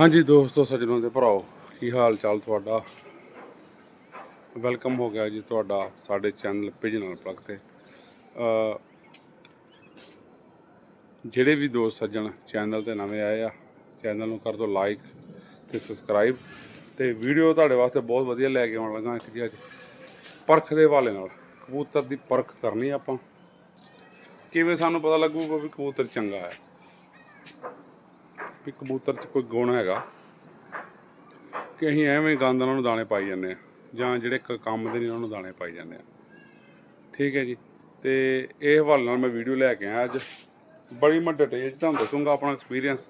ਹਾਂਜੀ ਦੋਸਤੋ ਸੱਜਣੋਂ ਦੇ ਭਰਾਓ। ਕੀ ਹਾਲ ਚਾਲ ਤੁਹਾਡਾ? ਵੈਲਕਮ ਹੋ ਗਿਆ ਜੀ ਤੁਹਾਡਾ ਸਾਡੇ ਚੈਨਲ ਪਿਜਨਲ ਪਲੱਗ ਤੇ। ਜਿਹੜੇ ਵੀ ਦੋਸਤ ਸੱਜਣ ਚੈਨਲ ਤੇ ਨਵੇਂ ਆਏ ਆ ਚੈਨਲ ਨੂੰ ਕਰ ਦਿਓ ਲਾਈਕ ਤੇ ਸਬਸਕ੍ਰਾਈਬ ਤੇ ਵੀਡੀਓ ਤੁਹਾਡੇ ਵਾਸਤੇ ਬਹੁਤ ਵਧੀਆ ਲੈ ਕੇ ਆਉਣ ਲੱਗਾ ਇੱਕ ਜੀ ਅੱਜ। ਪਰਖ ਦੇ ਹਵਾਲੇ ਨਾਲ, ਕਬੂਤਰ ਦੀ ਪਰਖ ਕਰਨੀ ਆਪਾਂ। ਕਿਵੇਂ ਸਾਨੂੰ ਪਤਾ ਲੱਗੂਗਾ ਵੀ ਕਬੂਤਰ ਚੰਗਾ ਹੈ? ਵੀ ਕਬੂਤਰ 'ਚ ਕੋਈ ਗੁਣ ਹੈਗਾ ਕਿ ਅਸੀਂ ਐਵੇਂ ਗੰਦ ਉਹਨਾਂ ਨੂੰ ਦਾਣੇ ਪਾਈ ਜਾਂਦੇ ਆ ਜਾਂ ਜਿਹੜੇ ਕ- ਕੰਮ ਦੇ ਨਹੀਂ ਉਹਨਾਂ ਨੂੰ ਦਾਣੇ ਪਾਈ ਜਾਂਦੇ ਆ ਠੀਕ ਹੈ ਜੀ? ਤੇ ਇਹ ਹਵਾਲੇ ਨਾਲ ਮੈਂ ਵੀਡੀਓ ਲੈ ਕੇ ਆਇਆ ਅੱਜ। ਬੜੀ ਮੈਂ ਡਿਟੇਲ 'ਚ ਤੁਹਾਨੂੰ ਦੱਸੂਗਾ ਆਪਣਾ ਐਕਸਪੀਰੀਅੰਸ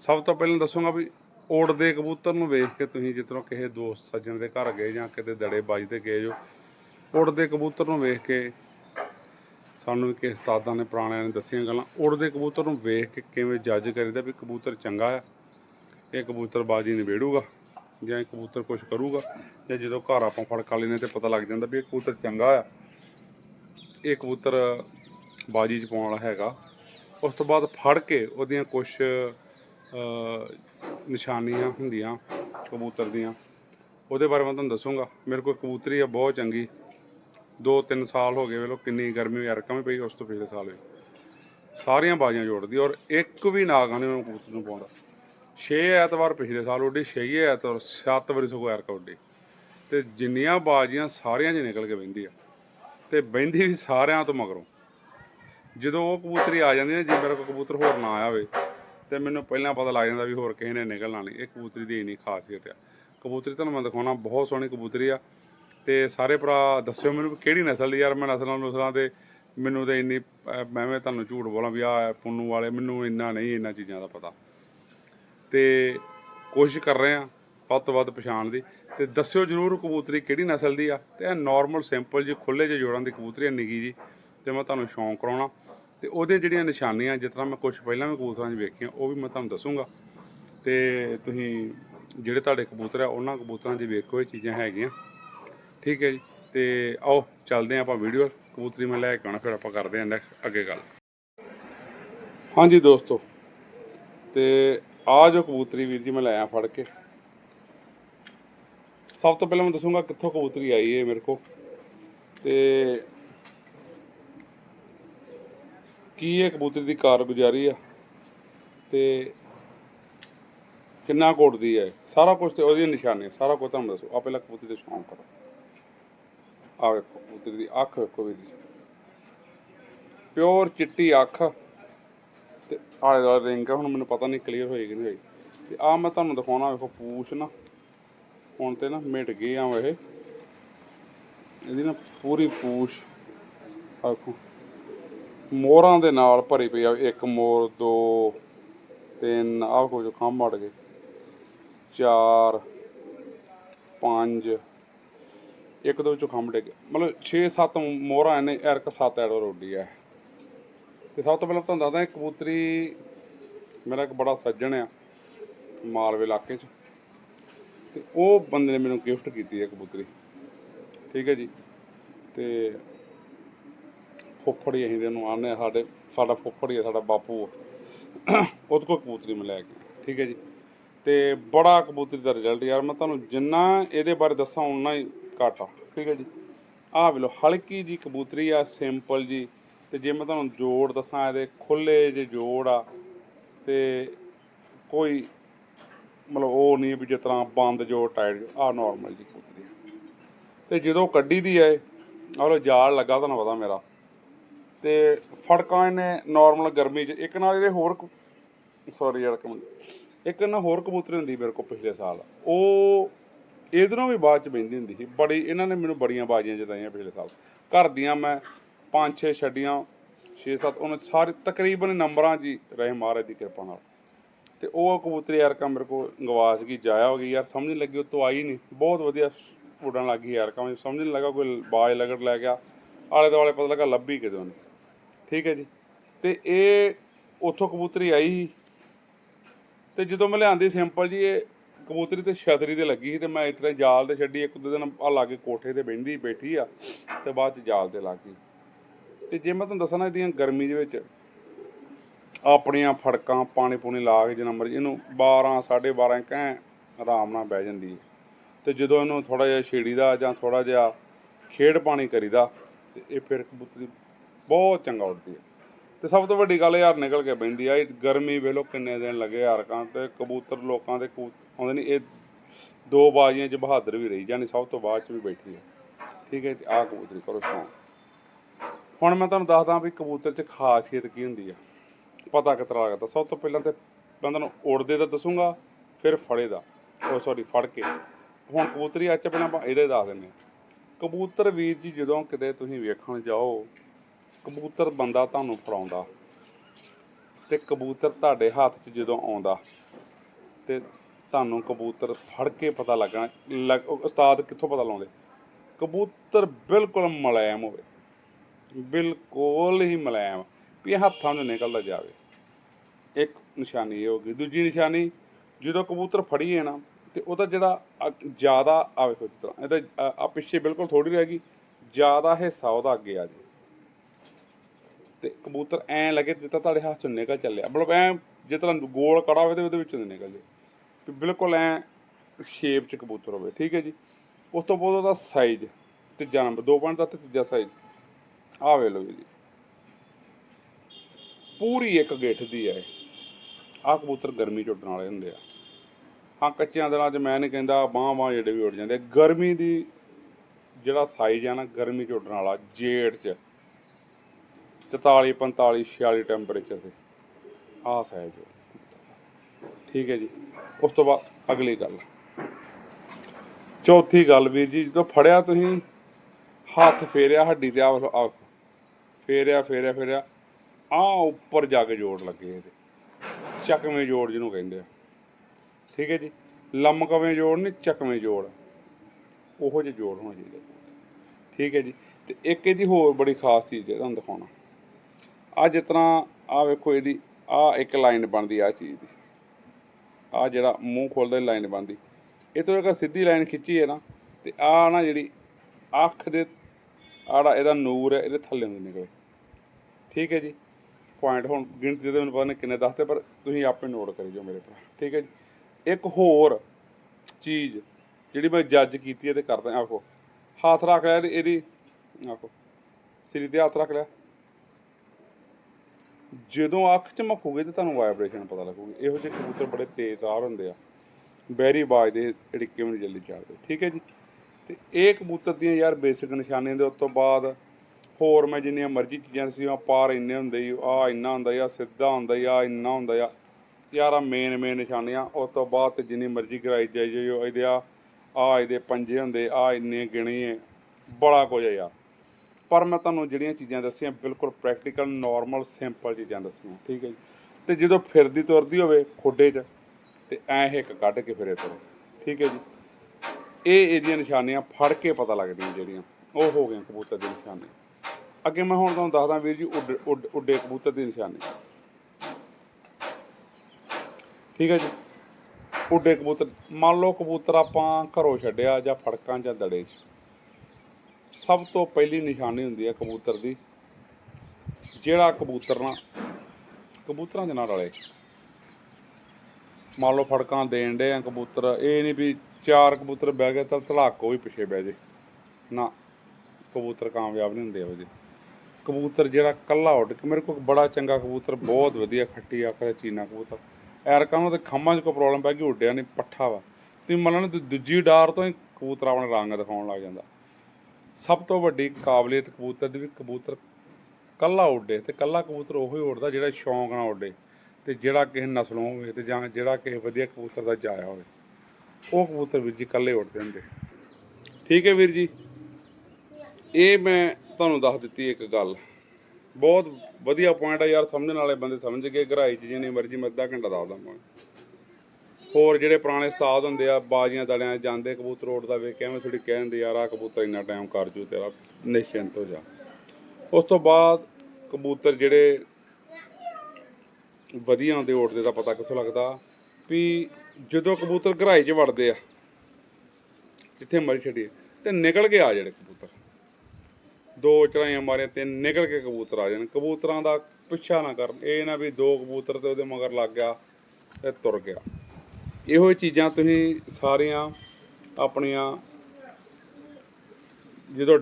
ਸਭ ਤੋਂ ਪਹਿਲਾਂ ਦੱਸੂਗਾ ਵੀ ਉੜਦੇ ਕਬੂਤਰ ਨੂੰ ਵੇਖ ਕੇ ਤੁਸੀਂ ਜਿੱਧਰੋਂ ਕਿਸੇ ਦੋਸਤ ਸੱਜਣ ਦੇ ਘਰ ਗਏ ਜਾਂ ਕਿਤੇ ਦੜੇ ਬਾਜੀ ਤੇ ਗਏ ਜੋ, ਉੜਦੇ ਕਬੂਤਰ ਨੂੰ ਵੇਖ ਕੇ ਸਾਨੂੰ ਵੀ ਕਿਸੇ ਉਸਤਾਦਾਂ ਨੇ, ਪੁਰਾਣਿਆਂ ਨੇ ਦੱਸੀਆਂ ਗੱਲਾਂ। ਉੜਦੇ ਕਬੂਤਰ ਨੂੰ ਵੇਖ ਕੇ ਕਿਵੇਂ ਜੱਜ ਕਰੀਦਾ ਵੀ ਕਬੂਤਰ ਚੰਗਾ ਆ, ਇਹ ਕਬੂਤਰ ਬਾਜੀ ਨਿਬੇੜੂਗਾ ਜਾਂ ਇਹ ਕਬੂਤਰ ਕੁਝ ਕਰੂਗਾ ਜਾਂ ਜਦੋਂ ਘਰ ਆਪਾਂ ਫੜਕਾ ਲੈਨੇ ਤੇ ਪਤਾ ਲੱਗ ਜਾਂਦਾ ਵੀ ਇਹ ਕਬੂਤਰ ਚੰਗਾ ਆ। ਇਹ ਕਬੂਤਰ ਬਾਜੀ ਚ ਪਾਉਣ ਵਾਲਾ ਹੈਗਾ। ਉਸ ਤੋਂ ਬਾਅਦ ਫੜ ਕੇ ਉਹਦੀਆਂ ਕੁਝ ਨਿਸ਼ਾਨੀਆਂ ਹੁੰਦੀਆਂ ਕਬੂਤਰ ਦੀਆਂ। ਉਹਦੇ ਬਾਰੇ ਮੈਂ ਤੁਹਾਨੂੰ ਦੱਸੂਗਾ। ਮੇਰੇ ਕੋਲ ਕਬੂਤਰੀ ਆ, ਬਹੁਤ ਚੰਗੀ। ਦੋ ਤਿੰਨ ਸਾਲ ਹੋ ਗਏ ਵੇਲੋ ਕਿੰਨੀ ਗਰਮੀ ਅਰਕਾਂ ਵੀ ਪਈ ਉਸ ਤੋਂ ਪਿਛਲੇ ਸਾਲ ਵੀ। ਸਾਰੀਆਂ ਬਾਜ਼ੀਆਂ ਜੋੜਦੀ ਔਰ ਇੱਕ ਵੀ ਨਾਗਾਂ ਨੇ ਉਹਨੂੰ ਕਬੂਤਰ ਨੂੰ ਪਾਉਂਦਾ। 6 ਐਤਵਾਰ ਪਿਛਲੇ ਸਾਲ ਉੱਡੀ 6 ਐਤਵਾਰ 7 ਵਾਰੀ ਸਗੋਂ ਐਰਕਾ ਉੱਡੀ। ਤੇ ਜਿੰਨੀਆਂ ਬਾਜ਼ੀਆਂ ਸਾਰੀਆਂ 'ਚ ਨਿਕਲ ਕੇ ਬਹਿੰਦੀ ਆ। ਤੇ ਬਹਿੰਦੀ ਵੀ ਸਾਰਿਆਂ ਤੋਂ ਮਗਰੋਂ। ਜਦੋਂ ਉਹ ਕਬੂਤਰੀ ਆ ਜਾਂਦੀ ਨਾ, ਜੇ ਮੇਰੇ ਕੋਲ ਕਬੂਤਰ ਹੋਰ ਨਾ ਆਇਆ ਹੋਵੇ ਤੇ ਮੈਨੂੰ ਪਹਿਲਾਂ ਪਤਾ ਲੱਗ ਜਾਂਦਾ ਵੀ ਹੋਰ ਕਿਸੇ ਨੇ ਨਿਕਲਣਾ ਨਹੀਂ। ਇਹ ਕਬੂਤਰੀ ਦੀ ਇੰਨੀ ਖਾਸੀਅਤ ਆ। ਕਬੂਤਰੀ ਤੁਹਾਨੂੰ ਮੈਂ ਦਿਖਾਉਣਾ, ਬਹੁਤ ਸੋਹਣੀ ਕਬੂਤਰੀ ਆ। ਤੇ ਸਾਰੇ ਭਰਾ ਦੱਸਿਓ ਮੈਨੂੰ ਵੀ ਕਿਹੜੀ ਨਸਲ ਦੀ, ਯਾਰ ਮੈਂ ਨਸਲਾਂ ਨੁਸਲਾਂ ਤੇ ਮੈਨੂੰ ਤੇ ਇੰਨੀ, ਅਹ ਮੈਂ ਵੀ ਤੁਹਾਨੂੰ ਝੂਠ ਬੋਲਾਂ ਵੀ ਆ ਪੁੰਨੂ ਵਾਲੇ, ਮੈਨੂੰ ਇੰਨਾ ਨਹੀਂ ਇਹਨਾਂ ਚੀਜ਼ਾਂ ਦਾ ਪਤਾ। ਤੇ ਕੋਸ਼ਿਸ਼ ਕਰ ਰਹੇ ਆ ਵੱਧ ਤੋਂ ਵੱਧ ਪਛਾਣ ਦੀ। ਤੇ ਦੱਸਿਓ ਜਰੂਰ ਕਬੂਤਰੀ ਕਿਹੜੀ ਨਸਲ ਦੀ ਆ। ਤੇ ਇਹ ਨਾਰਮਲ ਸਿੰਪਲ ਜੀ ਖੁੱਲੇ ਜਿਹੇ ਜੋੜਾਂ ਦੀ ਕਬੂਤਰੀ ਆ, ਨਿੱਗੀ ਜੀ। ਤੇ ਮੈਂ ਤੁਹਾਨੂੰ ਸ਼ੌਂਕ ਕਰਾਉਣਾ। ਤੇ ਉਹਦੇ ਜਿਹੜੀਆਂ ਨਿਸ਼ਾਨੀਆਂ, ਜਿਸ ਤਰ੍ਹਾਂ ਮੈਂ ਕੁਝ ਪਹਿਲਾਂ ਵੀ ਕਬੂਤਰਾਂ 'ਚ ਵੇਖੀਆਂ, ਉਹ ਵੀ ਮੈਂ ਤੁਹਾਨੂੰ ਦੱਸੂਗਾ। ਤੇ ਤੁਸੀਂ ਜਿਹੜੇ ਤੁਹਾਡੇ ਕਬੂਤਰ ਆ, ਉਹਨਾਂ ਕਬੂਤਰਾਂ 'ਚ ਵੇਖੋ, ਇਹ ਚੀਜ਼ਾਂ ਹੈਗੀਆਂ। ਠੀਕ ਹੈ ਜੀ, ਤੇ ਆਓ ਚੱਲਦੇ ਹਾਂ ਆਪਾਂ ਵੀਡੀਓ ਕਬੂਤਰੀ ਮੈਂ ਲੈ ਕੇ ਆਉਣਾ ਫਿਰ ਆਪਾਂ ਕਰਦੇ ਹਾਂ next, ਅੱਗੇ ਗੱਲ। ਹਾਂਜੀ ਦੋਸਤੋ, ਤੇ ਆ ਜੋ ਕਬੂਤਰੀ ਵੀਰ ਜੀ, ਮੈਂ ਲਾਇਆ ਫੜ ਕੇ। ਸਭ ਤੋਂ ਪਹਿਲਾਂ ਮੈਂ ਦੱਸੂਗਾ ਕਿੱਥੋਂ ਕਬੂਤਰੀ ਆਈ ਹੈ ਮੇਰੇ ਕੋ ਤੇ ਕੀ ਇਹ ਕਬੂਤਰੀ ਦੀ ਕਾਰਗੁਜ਼ਾਰੀ ਆ? ਤੇ ਕਿੰਨਾ ਕੋਟਦੀ ਹੈ ਸਾਰਾ ਕੁਝ ਤੇ ਉਹਦੀ ਨਿਸ਼ਾਨੀ ਸਾਰਾ ਕੁਝ ਤੁਹਾਨੂੰ ਦੱਸੋ। ਆ ਪਹਿਲਾਂ ਕਬੂਤਰੀ ਦੇ ਸ਼ੌਂਕ ਕਰੋ। ਆ ਵੇਖੋ ਕਬੂਤਰੀ ਦੀ ਅੱਖ ਵੇਖੋ ਵੀਰ ਜੀ ਪਿਓਰ ਚਿੱਟੀ ਅੱਖ। ਤੇ ਆਲੇ ਦੁਆਲੇ ਰਿੰਗ ਹੁਣ ਮੈਨੂੰ ਪਤਾ ਨਹੀਂ ਕਲੀਅਰ ਹੋਏਗੀ ਕਿ ਨਹੀਂ ਹੋਈ। ਤੇ ਆ ਮੈਂ ਤੁਹਾਨੂੰ ਦਿਖਾਉਣਾ, ਵੇਖੋ, ਪੂਛ ਨਾ। ਹੁਣ ਤੇ ਨਾ ਮਿਟ ਗਈ ਆ ਇਹ। ਇਹਦੀ ਨਾ ਪੂਰੀ ਪੂਛ, ਆਹ ਵੇਖੋ। ਦੇ ਨਾਲ ਭਰੀ ਪਈ ਆ, ਇੱਕ ਮੋਰ ਦੋ, ਤਿੰਨ, ਆਹ ਕੋ ਜੋ ਖੰਭ ਅੜ ਗਏ। ਚਾਰ, ਪੰਜ। ਇੱਕ ਦੋ ਚੋਂ ਖੰਭ ਡਿੱਗ ਮਤਲਬ 6-7 ਮੋਹਰਾਂ ਨੇ ਐਰਕ 7 ਐਡੋ ਰੋਡੀ ਆ। ਤੇ ਸਭ ਤੋਂ ਪਹਿਲਾਂ ਤੁਹਾਨੂੰ ਦੱਸਦਾ ਕਬੂਤਰੀ ਮੇਰਾ ਇੱਕ ਬੜਾ ਸੱਜਣ ਆ, ਮਾਲਵੇ ਇਲਾਕੇ 'ਚ। ਤੇ ਉਹ ਬੰਦੇ ਨੇ ਮੈਨੂੰ ਗਿਫਟ ਕੀਤੀ ਹੈ ਕਬੂਤਰੀ। ਠੀਕ ਹੈ ਜੀ? ਤੇ ਫੁੱਫੜੀ ਅਸੀਂ ਇਹਨੂੰ ਆਨੇ ਆ ਸਾਡੇ, ਸਾਡਾ ਫੁੱਫੜੀ ਆ, ਸਾਡਾ ਬਾਪੂ ਉਹਦੇ ਕੋਲ ਕਬੂਤਰੀ ਮੈਂ ਲੈ ਕੇ ਠੀਕ ਹੈ ਜੀ? ਤੇ ਬੜਾ ਕਬੂਤਰੀ ਦਾ ਰਿਜ਼ਲਟ ਯਾਰ, ਮੈਂ ਤੁਹਾਨੂੰ ਜਿੰਨਾ ਇਹਦੇ ਬਾਰੇ ਦੱਸਾਂ ਉਨਾ ਹੀ ਘੱਟ ਆ। ਠੀਕ ਹੈ ਜੀ। ਆਹ ਵੇਲੋ ਹਲਕੀ ਜੀ ਕਬੂਤਰੀ ਆ, ਸਿੰਪਲ ਜੀ। ਤੇ ਜੇ ਮੈਂ ਤੁਹਾਨੂੰ ਜੋੜ ਦੱਸਾਂ, ਇਹਦੇ ਖੁੱਲੇ ਜੇ ਜੋੜ ਆ, ਤੇ ਕੋਈ ਮਤਲਬ ਉਹ ਨਹੀਂ ਵੀ ਜਿਸ ਤਰ੍ਹਾਂ ਬੰਦ ਜੋ ਟਾਈਟ ਆ ਨਾਰਮਲ ਜੀ ਕਬੂਤਰੀ ਆ। ਤੇ ਜਦੋਂ ਕੱਢੀ ਦੀ ਐ ਉਹ ਜਾਲ ਲੱਗਾ ਤੁਹਾਨੂੰ ਪਤਾ ਮੇਰਾ। ਤੇ ਫੜਕਾਂ ਇਹਨੇ ਨਾਰਮਲ ਗਰਮੀ 'ਚ, ਇੱਕ ਨਾਲ ਇਹਦੇ ਹੋਰ ਸੌਰੀ ਯਾਰ, ਇੱਕ ਮਿੰਟ। ਇੱਕ ਨਾ ਹੋਰ ਕਬੂਤਰੀ ਹੁੰਦੀ ਮੇਰੇ ਕੋਲ ਪਿਛਲੇ ਸਾਲ। ਉਹ ਇਧਰੋਂ ਵੀ ਬਾਅਦ ਚ ਬੈਂਦੀ ਹੁੰਦੀ ਸੀ। ਬੜੀ, ਇਹਨਾਂ ਨੇ ਮੈਨੂੰ ਬੜੀਆਂ ਬਾਜ਼ੀਆਂ ਜਿਤਾਈਆਂ ਪਿਛਲੇ ਸਾਲ। ਘਰ ਦੀਆਂ ਮੈਂ ਪੰਜ, ਛੇ ਛੱਡੀਆਂ 6-7 ਉਹਨਾਂ ਸਾਰੇ ਤਕਰੀਬਨ ਨੰਬਰਾਂ 'ਚ ਹੀ ਰਹੇ ਮਹਾਰਾਜ ਦੀ ਕਿਰਪਾ ਨਾਲ। ਤੇ ਉਹ ਕਬੂਤਰੀ ਯਾਰ ਕਾ ਮੇਰੇ ਕੋ ਗਵਾਚ ਗਈ, ਜਾਇਆ ਹੋ ਗਈ। ਯਾਰ ਸਮਝ ਨਹੀਂ ਲੱਗੀ ਉਹ ਤੋਂ ਆਈ ਨਹੀਂ ਬਹੁਤ ਵਧੀਆ ਉੱਡਣ ਲੱਗੀ ਯਾਰ ਕਾ ਮੈਨੂੰ ਸਮਝ ਨਹੀਂ ਲੱਗਾ ਕੋਈ ਬਾਜ ਲਗੜ ਲੈ ਗਿਆ। ਆਲੇ ਦੁਆਲੇ ਪਤਾ ਲੱਗਾ ਲੱਭੀ ਕਿਦੋਂ ਨਹੀਂ ਠੀਕ ਹੈ ਜੀ। ਤੇ ਇਹ ਉੱਥੋਂ ਕਬੂਤਰੀ ਆਈ ਸੀ। ਤੇ ਜਦੋਂ ਮੈਂ ਲਿਆਂਦੀ ਸਿੰਪਲ ਜੀ, ਇਹ ਕਬੂਤਰੀ ਤੇ ਛਤਰੀ ਤੇ ਲੱਗੀ ਸੀ ਤੇ ਮੈਂ ਇਸ ਤਰ੍ਹਾਂ ਜਾਲ ਤੇ ਛੱਡੀ ਇੱਕ ਦੋ ਦਿਨ ਆ ਲਾਗੇ ਕੋਠੇ ਤੇ ਬੈੰਦੀ ਬੈਠੀ ਆ ਤੇ ਬਾਅਦ ਚ ਜਾਲ ਤੇ ਲੱਗ ਗਈ। ਤੇ ਜੇ ਮੈਂ ਤੁਹਾਨੂੰ ਦੱਸਾਂ ਨਾ ਇਹਦੀਆਂ ਗਰਮੀ ਦੇ ਵਿੱਚ ਆਪਣੀਆਂ ਫੜਕਾਂ ਪਾਣੀ ਪੂਣੀ ਲਾ ਕੇ ਜਿੰਨਾ ਮਰਜ਼ੀ ਇਹਨੂੰ 12 12:30 ਕੈਂ ਆਰਾਮ ਨਾਲ ਬਹਿ ਜਾਂਦੀ ਹੈ। ਤੇ ਜਦੋਂ ਇਹਨੂੰ ਥੋੜਾ ਜਿਹਾ ਛੇੜੀ ਦਾ ਜਾਂ ਥੋੜਾ ਜਿਹਾ ਖੇਡ ਪਾਣੀ ਕਰੀਦਾ ਤੇ ਇਹ ਫਿਰ ਕਬੂਤਰੀ ਬਹੁਤ ਚੰਗਾ ਉੱਡਦੀ ਹੈ। ਤੇ ਸਭ ਤੋਂ ਵੱਡੀ ਗੱਲ ਯਾਰ ਨਿਕਲ ਕੇ ਬੈਂਦੀ ਆ ਗਰਮੀ ਵੇਲੋ ਕਿੰਨੇ ਦਿਨ ਲੱਗੇ ਯਾਰ ਕਾਂ ਤੇ ਕਬੂਤਰ ਲੋਕਾਂ ਦੇ ਕਬੂ- ਆਉਂਦੇ ਨੇ, ਇਹ ਦੋ ਬਾਜ਼ੀਆਂ 'ਚ ਬਹਾਦਰ ਵੀ ਰਹੀ ਜਾਨੀ ਸਭ ਤੋਂ ਬਾਅਦ 'ਚ ਵੀ ਬੈਠੀ ਹੈ ਠੀਕ ਹੈ ਆ ਕਬੂਤਰੀ ਕਰੋ, ਸ਼ੌਂਕ। ਹੁਣ ਮੈਂ ਤੁਹਾਨੂੰ ਦੱਸਦਾ ਵੀ ਕਬੂਤਰ 'ਚ ਖਾਸੀਅਤ ਕੀ ਹੁੰਦੀ ਆ। ਪਤਾ ਕਿਤਰਾ ਲੱਗਦਾ, ਸਭ ਤੋਂ ਪਹਿਲਾਂ ਤੇ ਮੈਂ ਤੁਹਾਨੂੰ ਉੜਦੇ ਦਾ ਦੱਸੂਗਾ, ਫਿਰ ਫੜੇ ਦਾ। ਉਹ ਸੌਰੀ ਫੜ ਕੇ। ਹੁਣ ਕਬੂਤਰੀ ਅੱਜ ਪਹਿਲਾਂ ਆਪਾਂ ਇਹਦੇ ਦੱਸ ਦਿੰਦੇ ਹਾਂ। ਕਬੂਤਰ ਵੀਰ ਜੀ, ਜਦੋਂ ਕਿਤੇ ਤੁਸੀਂ ਵੇਖਣ ਜਾਓ, ਕਬੂਤਰ ਬੰਦਾ ਤੁਹਾਨੂੰ ਫੜਾਉਂਦਾ। ਤੇ ਕਬੂਤਰ ਤੁਹਾਡੇ ਹੱਥ 'ਚ ਜਦੋਂ ਆਉਂਦਾ, ਤੇ ਤੁਹਾਨੂੰ ਕਬੂਤਰ ਫੜ ਕੇ ਪਤਾ ਲੱਗਣਾ, ਲੱਗ- ਉਸਤਾਦ ਕਿੱਥੋਂ ਪਤਾ ਲਾਉਂਦੇ? ਕਬੂਤਰ ਬਿਲਕੁਲ ਮੁਲਾਇਮ ਹੋਵੇ। ਬਿਲਕੁਲ ਹੀ ਮੁਲਾਇਮ ਵੀ ਇਹ ਹੱਥਾਂ ਨੂੰ ਨਿਕਲਦਾ ਜਾਵੇ। ਇੱਕ ਨਿਸ਼ਾਨੀ ਇਹ ਹੋ ਗਈ। ਦੂਜੀ ਨਿਸ਼ਾਨੀ, ਜਦੋਂ ਕਬੂਤਰ ਫੜੀਏ ਨਾ, ਤੇ ਉਹਦਾ ਜਿਹੜਾ ਜ਼ਿਆਦਾ ਆ ਵੇਖੋ ਜਿਸ ਤਰ੍ਹਾਂ ਇਹਦਾ ਆ ਪਿੱਛੇ ਬਿਲਕੁਲ ਥੋੜੀ ਰਹਿ ਗਈ। ਜ਼ਿਆਦਾ ਹਿੱਸਾ ਉਹਦਾ ਅੱਗੇ ਆ ਜੇ ਤੇ ਕਬੂਤਰ ਐ ਲੱਗੇ ਜਿੱਦਾਂ ਤੁਹਾਡੇ ਹੱਥ ਚੋਂ ਨਿਕਲ ਚੱਲਿਆ। ਮਤਲਬ ਐ, ਜਿਸ ਤਰ੍ਹਾਂ ਗੋਲ ਕੜਾ ਹੋਵੇ ਤੇ ਉਹਦੇ ਵਿੱਚੋਂ ਦੀ ਨਿਕਲ ਜੇ ਬਿਲਕੁਲ ਐ ਸ਼ੇਪ ਚ ਕਬੂਤਰ ਹੋਵੇ, ਠੀਕ ਹੈ ਜੀ। ਉਸ ਤੋਂ ਬਾਅਦ ਉਹਦਾ ਸਾਈਜ਼ ਤੀਜਾ ਨੰਬਰ ਦੋ ਪੁਆਇੰਟ ਦਾ ਤੇ ਤੀਜਾ ਸਾਈਜ਼ ਆ ਵੇ ਲਓ ਜੀ। ਪੂਰੀ ਇੱਕ ਗਿੱਠ ਦੀ ਹੈ ਆ ਕਬੂਤਰ ਗਰਮੀ ਚ ਉੱਡਣ ਵਾਲੇ ਹੁੰਦੇ ਆ। ਹਾਂ ਕੱਚਿਆਂ ਦਿਨਾਂ 'ਚ ਮੈਂ ਨਹੀਂ ਕਹਿੰਦਾ, ਬਾਂਹ ਬਾਂਹ ਜਿਹੜੇ ਵੀ ਉੱਡ ਜਾਂਦੇ ਗਰਮੀ ਦੀ ਜਿਹੜਾ ਸਾਈਜ਼ ਆ ਨਾ, ਗਰਮੀ ਚ ਉੱਡਣ ਵਾਲਾ, ਜੇਠ ਚ। 44 45 46 ਟੈਂਪਰੇਚਰ ਤੇ। ਆਹ ਸਾਈਜ਼ ਹੈ ਠੀਕ ਹੈ ਜੀ। ਉਸ ਤੋਂ ਬਾਅਦ ਅਗਲੀ ਗੱਲ। ਚੌਥੀ ਗੱਲ ਵੀਰ ਜੀ, ਜਦੋਂ ਫੜਿਆ ਤੁਸੀਂ, ਹੱਥ ਫੇਰਿਆ, ਹੱਡੀ ਤੇ ਆਹ ਆਹ ਫੇਰਿਆ ਫੇਰਿਆ ਫੇਰਿਆ ਆ ਉੱਪਰ ਜਾ ਕੇ ਜੋੜ ਲੱਗੇ ਇਹਦੇ। ਚੱਕਵੇਂ ਜੋੜ ਜਿਹਨੂੰ ਕਹਿੰਦੇ ਆ। ਠੀਕ ਹੈ ਜੀ? ਲੰਮਕਵੇਂ ਜੋੜ ਨਹੀਂ, ਚੱਕਵੇਂ ਜੋੜ। ਉਹੋ ਜਿਹੇ ਜੋੜ ਹੋਣਾ ਚਾਹੀਦਾ। ਠੀਕ ਹੈ ਜੀ? ਤੇ ਇੱਕ ਇਹਦੀ ਹੋਰ ਬੜੀ ਖਾਸ ਚੀਜ਼ ਹੈ, ਤੁਹਾਨੂੰ ਦਿਖਾਉਣਾ। ਆ ਜਿਸ ਤਰ੍ਹਾਂ ਆ ਵੇਖੋ ਇਹਦੀ ਆ ਇੱਕ ਲਾਈਨ ਬਣਦੀ ਆ ਚੀਜ਼ ਦੀ। ਆ ਜਿਹੜਾ ਮੂੰਹ ਖੋਲਦਾ ਲਾਈਨ ਬਣਦੀ। ਇਹ ਤੋਂ ਇੱਕ ਸਿੱਧੀ ਲਾਈਨ ਖਿੱਚੀ ਹੈ ਨਾ, ਤੇ ਆ ਨਾ ਜਿਹੜੀ ਅੱਖ ਦੇ ਆੜਾ, ਇਹਦਾ ਨੂਰ ਹੈ, ਇਹਦੇ ਥੱਲੇ ਨੂੰ ਨਿਕਲੇ। ਠੀਕ ਹੈ ਜੀ? ਪੁਆਇੰਟ ਹੁਣ ਗਿਣਤੀ ਦੇ ਮੈਨੂੰ ਪਤਾ ਨਹੀਂ ਕਿੰਨੇ ਦੱਸਦੇ ਪਰ ਤੁਸੀਂ ਆਪੇ ਨੋਟ ਕਰੀ ਜਾਓ ਮੇਰੇ ਭਰਾ। ਠੀਕ ਹੈ ਜੀ? ਇੱਕ ਹੋਰ ਚੀਜ਼ ਜਿਹੜੀ ਮੈਂ ਜੱਜ ਕੀਤੀ ਹੈ ਤੇ ਕਰਦਾ, ਆਖੋ। ਹੱਥ ਰੱਖ ਲਿਆ ਇਹਦੀ- ਇਹਦੀ, ਆਖੋ, ਸਿਰ ਤੇ ਹੱਥ ਰੱਖ ਲਿਆ ਜਦੋਂ ਅੱਖ ਝਮਕੂਗੇ ਤੇ ਤੁਹਾਨੂੰ ਵਾਈਬ੍ਰੇਸ਼ਨ ਪਤਾ ਲੱਗੂਗੀ। ਇਹੋ ਜਿਹੇ ਕਬੂਤਰ ਬੜੇ ਤੇਜ਼ ਤਾਰ ਹੁੰਦੇ ਆ। ਬੈਰੀ ਬਾਜ ਦੇ ਢਿੱਕੇ ਵੀ ਜਲਦੀ ਚੜਦੇ, ਠੀਕ ਹੈ ਜੀ? ਤੇ ਇਹ ਕਬੂਤਰ ਦੀਆਂ ਯਾਰ ਬੇਸਿਕ ਨਿਸ਼ਾਨੀਆਂ ਦੇ ਉਸ ਤੋਂ ਬਾਅਦ ਹੋਰ ਮੈਂ ਜਿੰਨੀਆਂ ਮਰਜ਼ੀ ਚੀਜ਼ਾਂ ਸੀ ਆ ਪਾਰ ਇੰਨੇ ਹੁੰਦੇ ਹੀ ਆ ਇੰਨਾ ਹੁੰਦਾ ਆ ਸਿੱਧਾ ਹੁੰਦਾ ਆ ਇੰਨਾ ਹੁੰਦਾ ਆ ਯਾਰ ਆ ਮੇਨ ਮੇਨ ਨਿਸ਼ਾਨੀਆਂ ਉਸ ਤੋਂ ਬਾਅਦ ਤੇ ਜਿੰਨੀ ਮਰਜ਼ੀ ਕਰਾਈ ਜਾਈ ਜਾਈਓ ਇਹਦੇ ਆ ਆ ਇਹਦੇ ਪੰਜੇ ਹੁੰਦੇ ਆ ਇੰਨੇ ਗਿਣੇ, ਬੜਾ ਕੁਝ ਆ ਯਾਰ। ਪਰ ਮੈਂ ਤੁਹਾਨੂੰ ਜਿਹੜੀਆਂ ਚੀਜ਼ਾਂ ਦੱਸੀਆਂ, ਬਿਲਕੁਲ ਪ੍ਰੈਕਟੀਕਲ ਨਾਰਮਲ ਸਿੰਪਲ ਚੀਜ਼ਾਂ ਦੱਸੀਆਂ, ਠੀਕ ਹੈ ਜੀ। ਤੇ ਜਦੋਂ ਫਿਰਦੀ ਤੁਰਦੀ ਹੋਵੇ ਖੋਡੇ 'ਚ, ਤੇ ਐ ਇੱਕ ਕੱਢ ਕੇ ਫਿਰੇ ਤੁਰੇ, ਠੀਕ ਹੈ ਜੀ। ਇਹ ਇਹਦੀਆਂ ਨਿਸ਼ਾਨੀਆਂ ਫੜ ਕੇ ਪਤਾ ਲੱਗਦੀਆਂ ਜਿਹੜੀਆਂ, ਉਹ ਹੋ ਗਈਆਂ ਕਬੂਤਰ ਦੀ ਨਿਸ਼ਾਨੀ ਅੱਗੇ ਮੈਂ ਹੁਣ ਤੁਹਾਨੂੰ ਦੱਸਦਾ ਵੀਰ ਜੀ, ਉੱਡ ਉੱਡ, ਉੱਡੇ ਕਬੂਤਰ ਦੀ ਨਿਸ਼ਾਨੀ। ਠੀਕ ਹੈ ਜੀ। ਉੱਡੇ ਕਬੂਤਰ, ਮੰਨ ਲਓ ਕਬੂਤਰ ਆਪਾਂ ਘਰੋਂ ਛੱਡਿਆ ਜਾਂ ਫੜਕਾਂ ਜਾਂ ਦੜੇ 'ਚ। ਸਭ ਤੋਂ ਪਹਿਲੀ ਨਿਸ਼ਾਨੀ ਹੁੰਦੀ ਹੈ ਕਬੂਤਰ ਦੀ। ਜਿਹੜਾ ਕਬੂਤਰ ਨਾ, ਕਬੂਤਰਾਂ ਦੇ ਨਾਲ ਰਲੇ। ਮੰਨ ਲਓ ਫੜਕਾਂ ਦੇਣ ਦੇ ਆ ਕਬੂਤਰ, ਇਹ ਨਹੀਂ ਵੀ ਚਾਰ ਕਬੂਤਰ ਬਹਿ ਗਏ ਤਾਂ ਧਲਾਕੋ ਵੀ ਪਿੱਛੇ ਬਹਿ ਜੇ। ਨਾ, ਕਬੂਤਰ ਕਾਮਯਾਬ ਨਹੀਂ ਹੁੰਦੇ ਇਹੋ ਜਿਹੇ। ਕਬੂਤਰ ਜਿਹੜਾ ਕੱਲਾ ਉੱਡ ਕੇ, ਮੇਰੇ ਕੋਲ ਬੜਾ ਚੰਗਾ ਕਬੂਤਰ, ਬਹੁਤ ਵਧੀਆ ਖੱਟੀ ਅੱਖ ਚੀਨਾ ਕਬੂਤਰ। ਐਰਕਾਂ ਨੂੰ ਤੇ ਖੰਮਾਂ 'ਚ ਕੋਈ ਪ੍ਰੋਬਲਮ ਪੈ ਗਈ, ਉੱਡਿਆ ਨਹੀਂ, ਪੱਠਾ ਵਾ। ਤੁਸੀਂ ਮੰਨਣਾ ਦੂ- ਦੂਜੀ ਡਾਰ ਤੋਂ ਹੀ ਕਬੂਤਰ ਆਪਣਾ ਰੰਗ ਦਿਖਾਉਣ ਲੱਗ ਜਾਂਦਾ। ਸਭ ਤੋਂ ਵੱਡੀ ਕਾਬਲੀਅਤ ਕਬੂਤਰ ਦੀ ਵੀ ਕਬੂਤਰ ਕੱਲਾ ਉੱਡੇ ਤੇ ਕੱਲਾ ਕਬੂਤਰ ਉਹੀ ਉੱਡਦਾ ਜਿਹੜਾ ਸ਼ੌਂਕ ਨਾਲ ਉੱਡੇ ਤੇ ਜਿਹੜਾ ਕਿਸੇ ਨਸਲੋਂ ਹੋਵੇ ਤੇ ਜਾਂ ਜਿਹੜਾ ਕਿਸੇ ਵਧੀਆ ਕਬੂਤਰ ਦਾ ਜਾਇਆ ਹੋਵੇ। ਉਹ ਕਬੂਤਰ ਵੀਰ ਜੀ ਕੱਲੇ ਉੱਡਦੇ ਹੁੰਦੇ। ਠੀਕ ਹੈ ਵੀਰ ਜੀ? ਇਹ ਮੈਂ ਤੁਹਾਨੂੰ ਦੱਸ ਦਿੱਤੀ ਇੱਕ ਗੱਲ। ਬਹੁਤ ਵਧੀਆ ਪੁਆਇੰਟ ਆ ਯਾਰ ਸਮਝਣ ਵਾਲੇ ਬੰਦੇ ਸਮਝ ਗਏ ਗਰਾਈ ਚ ਜਿਹਨੇ ਮਰਜ਼ੀ ਮੈਂ ਅੱਧਾ ਘੰਟਾ ਦੱਸਦਾ ਮੈਂ ਹੋਰ ਜਿਹੜੇ ਪੁਰਾਣੇ ਉਸਤਾਦ ਹੁੰਦੇ ਆ, ਬਾਜ਼ੀਆਂ ਦਲਿਆਂ ਜਾਂਦੇ ਕਬੂਤਰ ਉੱਡਦਾ ਵੇਖ ਕੇ ਐਵੇਂ ਥੋੜੀ ਕਹਿੰਦੇ ਯਾਰ ਆ ਕਬੂਤਰ ਇੰਨਾ ਟਾਈਮ ਕਰ ਜੂ ਤੇਰਾ, ਨਿਸ਼ਚਿੰਤ ਹੋ ਜਾ। ਉਸ ਤੋਂ ਬਾਅਦ ਕਬੂਤਰ ਜਿਹੜੇ ਵਧੀਆ ਹੁੰਦੇ ਉੱਡਦੇ ਦਾ ਪਤਾ ਕਿੱਥੋਂ ਲੱਗਦਾ ਵੀ ਜਦੋਂ ਕਬੂਤਰ ਘਰਾਈ 'ਚ ਵੜਦੇ ਆ, ਜਿੱਥੇ ਮਰਜ਼ੀ ਛੱਡੀਏ, ਤੇ ਨਿਕਲ ਕੇ ਆ ਜਿਹੜੇ ਕਬੂਤਰ। ਦੋ ਚੜਾਈਆਂ ਮਾਰੀਆਂ ਤੇ ਨਿਕਲ ਕੇ ਕਬੂਤਰ ਆ ਜਾਣ। ਕਬੂਤਰਾਂ ਦਾ ਪਿੱਛਾ ਨਾ ਕਰਨ। ਇਹ ਨਾ ਵੀ ਦੋ ਕਬੂਤਰ ਤੇ ਉਹਦੇ ਮਗਰ ਲੱਗ ਗਿਆ ਤੇ ਤੁਰ ਗਿਆ। ਇਹੋ ਹੀ ਚੀਜ਼ਾਂ ਤੁਸੀਂ ਸਾਰੀਆਂ ਆਪਣੀਆਂ ਜਦੋਂ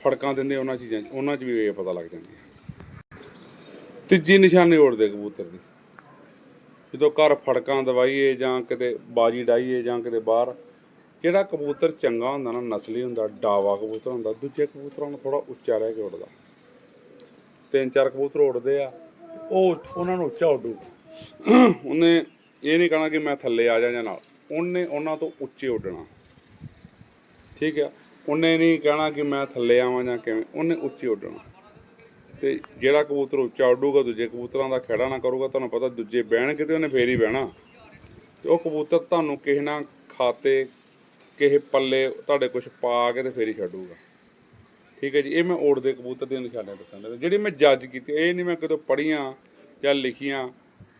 ਫੜਕਾਂ ਦਿੰਦੇ ਉਹਨਾਂ ਚੀਜ਼ਾਂ 'ਚ, ਉਹਨਾਂ 'ਚ ਵੀ ਇਹ ਪਤਾ ਲੱਗ ਜਾਂਦਾ ਤੀਜੀ ਨਿਸ਼ਾਨੀ ਉੜਦੇ ਕਬੂਤਰ ਦੀ। ਜਦੋਂ ਘਰ ਫੜਕਾਂ ਦਵਾਈਏ ਜਾਂ ਕਿਤੇ ਬਾਜੀ ਡਾਈਏ ਜਾਂ ਕਿਤੇ ਬਾਹਰ, ਜਿਹੜਾ ਕਬੂਤਰ ਚੰਗਾ ਹੁੰਦਾ ਨਾ, ਨਸਲੀ ਹੁੰਦਾ, ਡਾਵਾ ਕਬੂਤਰ ਹੁੰਦਾ, ਦੂਜੇ ਕਬੂਤਰਾਂ ਨੂੰ ਥੋੜਾ ਉੱਚਾ ਰਹਿ ਕੇ ਉੱਡਦਾ। ਤਿੰਨ ਚਾਰ ਕਬੂਤਰ ਉੱਡਦੇ ਆ, ਉਹ ਉਹਨਾਂ ਨੂੰ ਉੱਚਾ ਉੱਡੂ। ਉਹਨੇ ਇਹ ਨਹੀਂ ਕਹਣਾ ਕਿ ਮੈਂ ਥੱਲੇ ਆ ਜਾ ਜਾਂ ਨਾਲ। ਉਹਨੇ ਉਹਨਾਂ ਤੋਂ ਉੱਚੇ ਉੱਡਣਾ। ਠੀਕ ਆ? ਉਹਨੇ ਨਹੀਂ ਕਹਿਣਾ ਕਿ ਮੈਂ ਥੱਲੇ ਆਵਾਂ ਜਾਂ ਕਿਵੇਂ। ਉਹਨੇ ਉੱਚੇ ਉੱਡਣਾ। ਤੇ ਜਿਹੜਾ ਕਬੂਤਰ ਉੱਚਾ ਉੱਡੂਗਾ, ਦੂਜੇ ਕਬੂਤਰਾਂ ਦਾ ਖੇੜਾ ਨਾ ਕਰੂਗਾ, ਤੁਹਾਨੂੰ ਪਤਾ ਦੂਜੇ ਬਹਿਣਗੇ ਤੇ ਉਹਨੇ ਫੇਰ ਹੀ ਬਹਿਣਾ। ਤੇ ਉਹ ਕਬੂਤਰ ਤੁਹਾਨੂੰ ਕਿਸੇ ਨਾ ਖਾਤੇ, ਕਿਸੇ ਪੱਲੇ ਤੁਹਾਡੇ ਕੁਝ ਪਾ ਕੇ ਤੇ ਫੇਰ ਹੀ ਛੱਡੂਗਾ। ਠੀਕ ਹੈ ਜੀ? ਇਹ ਮੈਂ ਓੜਦੇ ਕਬੂਤਰ ਦੀਆਂ ਨਿਸ਼ਾਨੀਆਂ ਦੱਸਾਂ ਲੱਗਾ। ਜਿਹੜੀ ਮੈਂ ਜੱਜ ਕੀਤੀ, ਇਹ ਨਹੀਂ ਮੈਂ ਕਦੋਂ ਪੜੀਆਂ ਜਾਂ ਲਿਖੀਆਂ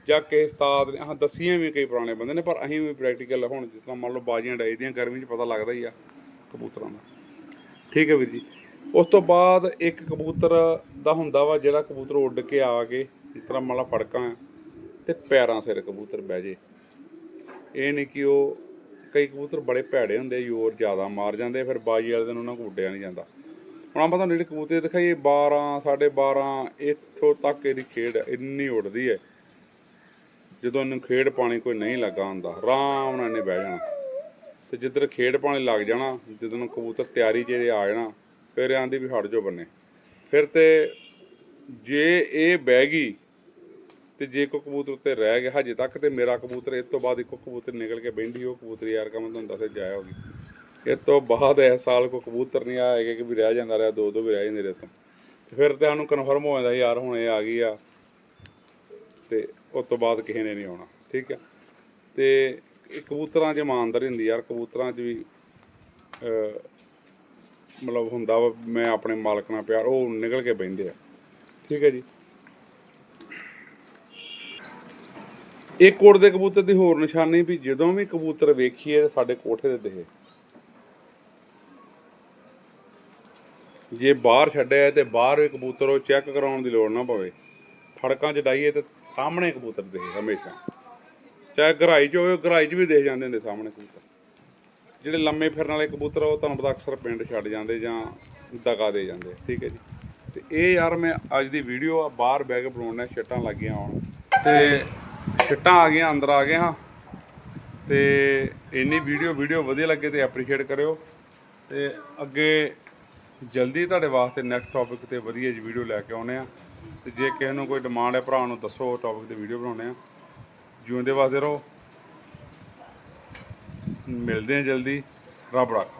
ਜਾਂ ਕਿਸੇ ਉਸਤਾਦ ਨੇ ਹਾਂ ਦੱਸੀਆਂ ਵੀ ਕਈ ਪੁਰਾਣੇ ਬੰਦੇ ਨੇ ਪਰ ਅਸੀਂ ਵੀ ਪ੍ਰੈਕਟੀਕਲ ਹੁਣ ਜਿਸ ਤਰ੍ਹਾਂ ਮੰਨ ਲਓ ਬਾਜੀਆਂ ਡਾਈ ਦੀਆਂ ਗਰਮੀ 'ਚ ਪਤਾ ਲੱਗਦਾ ਹੀ ਆ ਕਬੂਤਰਾਂ ਦਾ। ਠੀਕ ਹੈ ਵੀਰ ਜੀ। ਉਸ ਤੋਂ ਬਾਅਦ ਇੱਕ ਕਬੂਤਰ ਦਾ ਹੁੰਦਾ ਵਾ ਜਿਹੜਾ ਕਬੂਤਰ ਉੱਡ ਕੇ ਆ ਕੇ ਜਿਸ ਤਰ੍ਹਾਂ ਮੰਨ ਲਾ ਫੜਕਾਂ ਆ, ਤੇ ਪੈਰਾਂ ਸਿਰ ਕਬੂਤਰ ਬਹਿ ਜੇ। ਇਹ ਨਹੀਂ ਕਿ ਉਹ ਕਈ ਕਬੂਤਰ ਬੜੇ ਭੈੜੇ ਹੁੰਦੇ ਯੋਰ ਜ਼ਿਆਦਾ ਮਾਰ ਜਾਂਦੇ ਫਿਰ ਬਾਜੀ ਵਾਲੇ ਦਿਨ ਉਹਨਾਂ ਕੋਲ ਉੱਡਿਆ ਨਹੀਂ ਜਾਂਦਾ। ਹੁਣ ਆਪਾਂ ਤੁਹਾਨੂੰ ਜਿਹੜੇ ਕਬੂਤਰ ਦਿਖਾਈਏ 12 12.5 ਇੱਥੋਂ ਤੱਕ ਇਹਦੀ ਖੇਡ ਇੰਨੀ ਉੱਡਦੀ ਹੈ। ਜਦੋਂ ਇਹਨੂੰ ਖੇਡ ਪਾਣੀ ਕੋਈ ਨਹੀਂ ਲੱਗਾ ਹੁੰਦਾ, ਆਰਾਮ ਨਾਲ ਇਹਨੇ ਬਹਿ ਜਾਣਾ। ਤੇ ਜਿੱਧਰ ਖੇਡ ਪਾਣੀ ਲੱਗ ਜਾਣਾ ਜਦੋਂ ਨੂੰ ਕਬੂਤਰ ਤਿਆਰੀ ਜਿਹੜੇ ਆ ਜਾਣਾ, ਫਿਰ ਆਂਦੀ ਵੀ ਹਟ ਜੋ ਬੰਨੇ। ਫਿਰ ਤੇ ਜੇ ਇਹ ਬਹਿ ਗਈ ਤੇ ਜੇ ਕੋਈ ਕਬੂਤਰ ਉੱਤੇ ਰਹਿ ਗਿਆ, ਹਜੇ ਤੱਕ ਤੇ ਮੇਰਾ ਕਬੂਤਰ, ਇਸ ਤੋਂ ਬਾਅਦ ਇੱਕੋ ਕਬੂਤਰ ਨਿਕਲ ਕੇ ਬੈਂਦੀ ਉਹ ਕਬੂਤਰ ਯਾਰ ਕਾ ਹੁੰਦਾ ਤੁਹਾਨੂੰ ਜਾਇਆ ਹੋਗੀ ਇਸ ਤੋਂ ਬਾਅਦ ਇਸ ਸਾਲ ਕੋਈ ਕਬੂਤਰ ਨਹੀਂ ਆਏਗਾ ਕਿ ਵੀ ਰਹਿ ਜਾਂਦਾ ਰਿਹਾ ਦੋ ਦੋ ਵੀ ਰਹਿ ਜਾਂਦੇ ਰਹੇ ਤੋਂ ਫਿਰ ਤੇ ਸਾਨੂੰ ਕਨਫਰਮ ਹੋ ਜਾਂਦਾ ਯਾਰ ਹੁਣ ਇਹ ਆ ਗਈ ਆ। ਤੇ ਉਸ ਤੋਂ ਬਾਅਦ ਕਿਸੇ ਨੇ ਨਹੀਂ ਆਉਣਾ, ਠੀਕ ਹੈ? ਤੇ ਇਹ ਕਬੂਤਰਾਂ 'ਚ ਇਮਾਨਦਾਰੀ ਹੁੰਦੀ ਯਾਰ, ਕਬੂਤਰਾਂ 'ਚ ਵੀ ਮਤਲਬ ਹੁੰਦਾ ਵਾ, ਮੈਂ ਆਪਣੇ ਮਾਲਕ ਨਾਲ ਪਿਆਰ, ਉਹ ਨਿਕਲ ਕੇ ਬਹਿੰਦੇ ਆ, ਠੀਕ ਹੈ ਜੀ? ਇੱਕ ਕੋਟ ਦੇ ਕਬੂਤਰ ਦੀ ਹੋਰ ਨਿਸ਼ਾਨੀ ਵੀ ਜਦੋਂ ਵੀ ਕਬੂਤਰ ਵੇਖੀਏ ਤਾਂ ਸਾਡੇ ਕੋਠੇ ਤੇ ਦਿਖੇ ਜੇ ਬਾਹਰ ਛੱਡਿਆ ਤੇ ਬਾਹਰ ਵੀ ਕਬੂਤਰ ਉਹ ਚੈੱਕ ਕਰਾਉਣ ਦੀ ਲੋੜ ਨਾ ਪਵੇ। ਫੜਕਾਂ 'ਚ ਡਾਈਏ ਤੇ ਸਾਹਮਣੇ ਕਬੂਤਰ ਦਿਖੇ ਹਮੇਸ਼ਾ। ਚਾਹੇ ਗਰਾਈ 'ਚ ਹੋਵੇ ਗਰਾਈ 'ਚ ਵੀ ਦੇਖ ਜਾਂਦੇ ਨੇ ਸਾਹਮਣੇ ਕਬੂਤਰ। ਜਿਹੜੇ ਲੰਮੇ ਫਿਰਨ ਵਾਲੇ ਕਬੂਤਰ ਆ, ਉਹ ਤੁਹਾਨੂੰ ਪਤਾ ਅਕਸਰ ਪਿੰਡ ਛੱਡ ਜਾਂਦੇ ਜਾਂ ਦਗਾ ਦੇ ਜਾਂਦੇ ਠੀਕ ਹੈ ਜੀ। ਤੇ ਇਹ ਯਾਰ ਮੈਂ ਅੱਜ ਦੀ ਵੀਡੀਓ ਆ ਬਾਹਰ ਬਹਿ ਕੇ ਬਣਾਉਣਾ ਛਿੱਟਾਂ ਲੱਗੀਆਂ ਆਉਣ ਤੇ ਛਿੱਟਾਂ ਆ ਗਈਆਂ ਅੰਦਰ ਆ ਗਏ ਹਾਂ। ਤੇ ਇੰਨੀ ਵੀਡੀਓ ਵੀਡੀਓ ਵਧੀਆ ਲੱਗੇ ਤੇ ਐਪਰੀਸ਼ੀਏਟ ਕਰਿਓ। ਤੇ ਅੱਗੇ ਜਲਦੀ ਤੁਹਾਡੇ ਵਾਸਤੇ ਨੈਕਸਟ ਟੌਪਿਕ ਤੇ ਵਧੀਆ ਜੀ ਵੀਡੀਓ ਲੈ ਕੇ ਆਉਨੇ ਆ ਤੇ ਜੇ ਕਿਸੇ ਨੂੰ ਕੋਈ ਡਿਮਾਂਡ ਹੈ ਭਰਾ ਨੂੰ, ਦੱਸੋ ਟੌਪਿਕ ਤੇ ਵੀਡੀਓ ਬਣਾਉਣੇ ਆ ਜਿਉਂਦੇ ਵਾਸਤੇ ਰਹੋ। ਮਿਲਦੇ ਆ ਜਲਦੀ। ਰੱਬ ਰੱਖ।